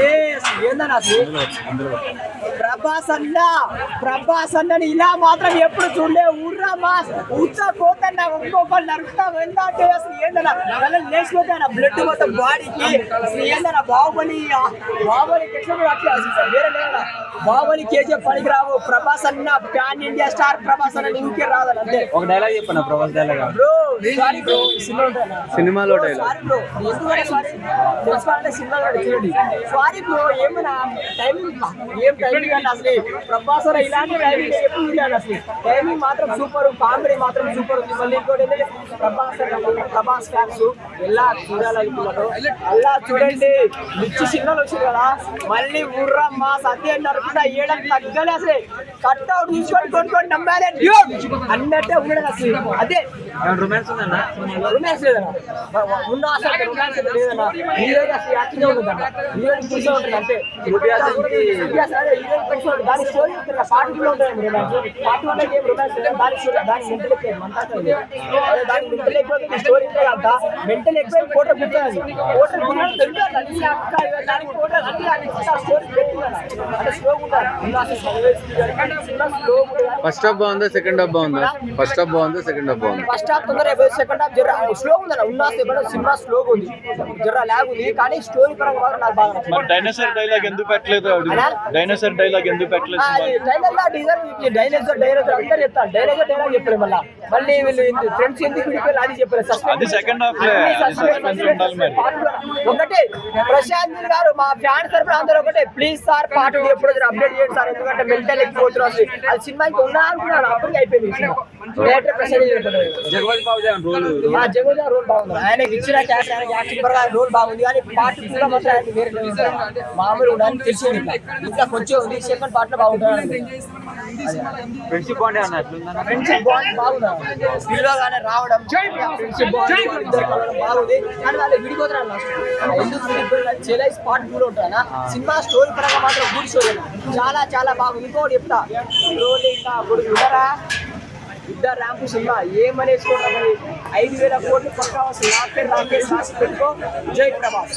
ఏ అసలు ఏందన్నా అసలు ప్రభాస్ అన్న ప్రభాస్ అన్నని ఇలా మాత్రం ఎప్పుడు చూడలే. ఊర్రా మా ఉచ్చ పోతన్న ఒక్కొక్కరు నరుకుతా వెళ్ళాంటే అసలు ఏందన్నా కళ్ళ లేచిపోతాయి బ్లడ్ మొత్తం బాడీకి. ఏందన్నా బాహుబలి ఆ బాహుబలికి ఎట్లా అట్లా వేరే లేదా బాహుబలి కేజీఎఫ్ పనికి రావు. ప్రభాస్ అన్న ప్యాన్ ఇండియా స్టార్ ప్రభాస్ అన్న ఇంకే రాదని అంతే. ఒక dialogue చెప్పన్న Prabhas dialogue bro sorry bro cinema ఉంటానా సినిమాలో డైలాగ్ సారీ బ్రో ఎందుకంటే సారీ తెలుసుకోవాలంటే సినిమా కూడా చూడండి. సారీ బ్రో ఏమన్నా టైమింగ్ ఏం టైమింగ్ అంటే అసలు ప్రభాస్ ఇలాంటి టైమింగ్ ఎప్పుడు చూడాలి అసలు. టైమింగ్ మాత్రం సూపర్ కామెడీ మాత్రం సూపర్ ఉంది. మళ్ళీ ఇంకోటి ఏంటంటే ప్రభాస్ ప్రభాస్ ఫ్యాన్స్ ఎలా చూడాలనుకున్నారు అలా చూడండి. మిర్చి సిగ్నల్ వచ్చింది కదా. మళ్ళీ ఊర్రా మా సత్య అన్నారు కూడా ఏడం తగ్గలే అసలు. కట్ అవుట్ తీసుకొని కొనుక్కొని నమ్మాలి అన్నట్టే ఉండడం అసలు. అదే రొమాన్స్ ఉందన్న? రొమాన్స్ లేదన్నా. ఉన్న అసలు రొమాన్స్ లేదన్నా. హీరోకి అసలు యాక్టింగ్ ఉంటుందన్న హీరోకి చూసే ఉంటుంది అంతే. Yes, అదే హీరోకి చూసే ఉంటుంది. దాని స్టోరీ ఉంటుంది పార్టీలో ఉంటుంది రొమాన్స్ పార్టీ వల్ల ఏం రొమాన్స్ లేదు. దాని స్టోరీ దాని మెంటల్ ఎక్కువ మంతా దాని మెంటల్ ఎక్కువ స్టోరీ ఉంటుంది. అంత. మెంటల్ ఎక్కువ దానికి ఫోటో అన్ని అన్ని story slow slow first half బాగుందా? సెకండ్ హాఫ్ బాగుందా? ఫస్ట్ హాఫ్ బాగుందా? సెకండ్ హాఫ్ బాగుందా ఫస్ట్ హాఫ్ తొందర సెకండ్ హాఫ్ జర స్లో ఉంది ఉన్న సెకండ్ సినిమా స్లోగా ఉంది. జర లాగ్ ఉంది కానీ స్టోరీ పరంగా మాత్రం నాకు బాగా నచ్చింది. మరి డైనోసార్ డైలాగ్ ఎందుకు పెట్టలేదు? డైనోసార్ డైలాగ్ ఎందుకు పెట్టలేదు? డైలాగ్ డీజర్ అందరు చెప్తారు డైనోజర్ డైలాగ్ చెప్పారు మళ్ళీ. మళ్ళీ వీళ్ళు ఫ్రెండ్స్ ఎందుకు విడిపోయారు అది చెప్పారు Suspense. అది. Part one. ఒకటే ప్రశాంత్ గారు మా ఫ్యాన్స్ తరపున అందరూ ఒకటే. ప్లీజ్ సార్ పార్ట్ టూ ఎప్పుడు అప్డేట్ చేయండి సార్ ఎందుకంటే మెంటల్ ఎక్కిపోతున్నారు అది సినిమాకి ఉన్నా అనుకున్నాను అప్పటికి అయిపోయింది సినిమా. డైరెక్టర్ రోల్ ఆ జగన్ రోల్ బాగుంది. ఆయనకి ఇచ్చిన క్యాష్ ఆయన యాక్టింగ్ పరంగా రోల్ బాగుంది. కానీ పార్ట్లో మాత్రం ఆయన వేరే. మామూలు ఉండాలని తెలిసింది ఇట్లా. కొంచెం ఉంది సెకండ్ పార్ట్లో బాగుంటుంది ఫ్రెండ్షిప్ ఫ్రెండ్షిప్ బాండ్ బాగుంది. రావడం ఫ్రెండ్షిప్ బాండ్ బాగుంది. కానీ వాళ్ళు విడిపోతున్నారు లాస్ట్ ఎందుకు చెలై స్పాట్ కూడా ఉంటారా సినిమా స్టోరీ పరంగా మాత్రం గుడ్ స్టోరీ. చాలా చాలా బాగుంది. ఇంకోటి చెప్తా. రోల్ ఇంకా ఇప్పుడు వినరా ఇద్దరు ర్యాంపు సినిమా ఏమనేసుకోవడం ఐదు వేల కోట్లు పక్కా వస్తుంది. నా పేరు రాసి పెట్టుకో. జై ప్రభాస్!